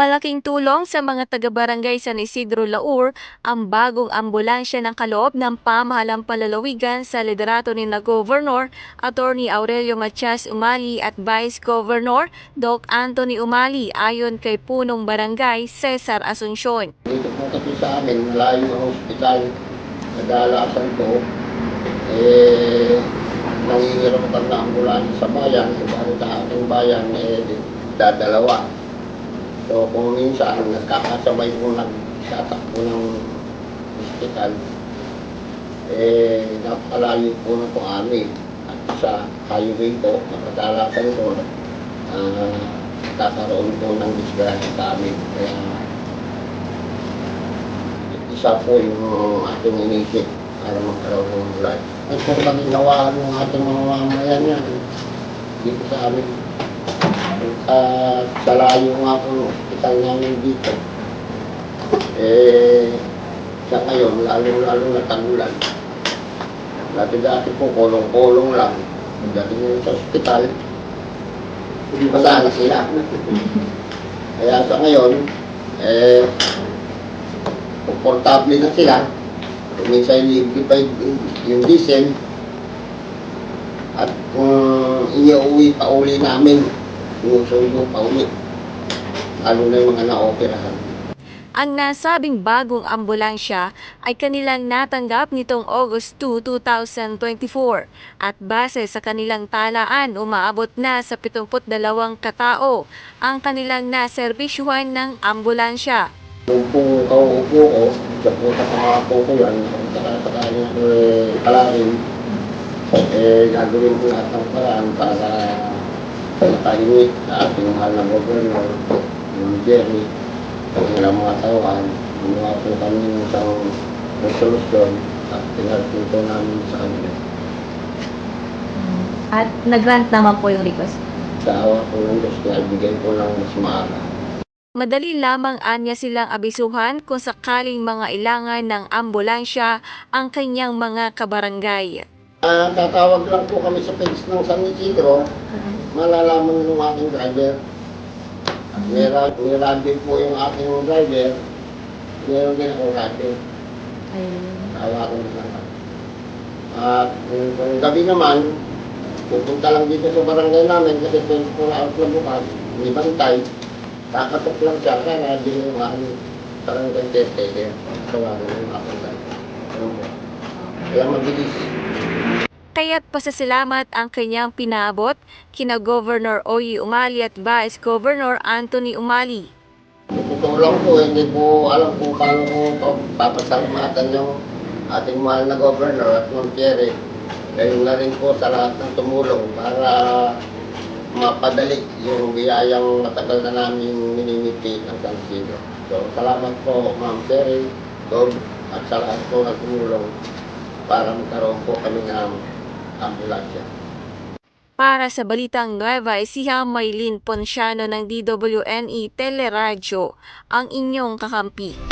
Malaking tulong sa mga taga-barangay San Isidro Laur ang bagong ambulansya ng kaloob ng pamahalang palalawigan sa liderato ni na Governor Attorney Aurelio Matias Umali at Vice Governor Doc Anthony Umali ayon kay punong barangay Cesar Asuncion. Dito po sa amin, malayo ang ospital. Kadalasan ko, eh, nangingirapan na ambulansya sa bayan. Dahil sa ating bayan, eh, dadalawa. So kung minsan, nagkakasabay po nagtatakbo ng ospital, eh, napakalayo po na po amin. At sa highway po, nakadalasan ko, ah, kakaroon po ng disgrasya sa amin. Kaya isa po yung ating inisip para magkaroon ng bulan. At kung kami nawaan ng ating mga mamayan yan, dito sa amin, uh, sa layo nga po ng ospital namin dito, eh, sa ngayon, lalo-lalo na tagulan. Dati-dati po, kolong-kolong lang. Pagdating nyo sa ospital, hindi pa sana sila. Kaya sa ngayon, eh, komportable na sila. Kung minsan liquefied yung diesel. At kung iuwi pa uli namin, sinusundo pa uli. Lalo na yung mga na-operahan. Ang nasabing bagong ambulansya ay kanilang natanggap nitong August 2, 2024 at base sa kanilang talaan umaabot na sa 72 katao ang kanilang naserbisyuhan ng ambulansya. Kung po kauupo ko, sa po sa pangako ko yan, sakasakali na eh, kalarin, eh, gagawin ko lahat ng paraan para makalimit sa ating mahal na governor, yung Jerry, ang ilang mga tauhan, gumawa po kami ng isang resolusyon at tinarating po namin sa kanila. At nag-grant naman po yung request. Sa awa po ng Diyos, naibigay po ng mas maaga. Madali lamang anya silang abisuhan kung sakaling mga ilangan ng ambulansya ang kanyang mga kabarangay. Ah, tatawag lang po kami sa page ng San Isidro, malalaman ng aking driver. May, ra- may po yung aking driver, meron din akong radio. Ayun. Tawagan na lang. At kung, kung gabi naman, pupunta lang dito sa barangay namin kasi 24 hours na bukas, may bantay. Kakatok lang siya, kaya radio yung aking barangay tete. Tawagan yung aking driver. Ano po? Kaya mabilis. Kaya't pasasalamat ang kanyang pinabot kina Governor Oyi Umali at Vice Governor Anthony Umali. Totoo lang po, hindi po alam kung paano ko papasalamatan yung ating mahal na governor at Ma'am Pierre. Kayo na rin po sa lahat ng tumulong para mapadali yung biyayang matagal na namin minimiti ng San Isidro. So, salamat po Ma'am Pierre, Gov, at sa lahat po na tumulong para magkaroon po kami ng ambulansya. Para sa Balitang Nueva Ecija, Maylin Ponciano ng DWNE Teleradyo, ang inyong kakampi.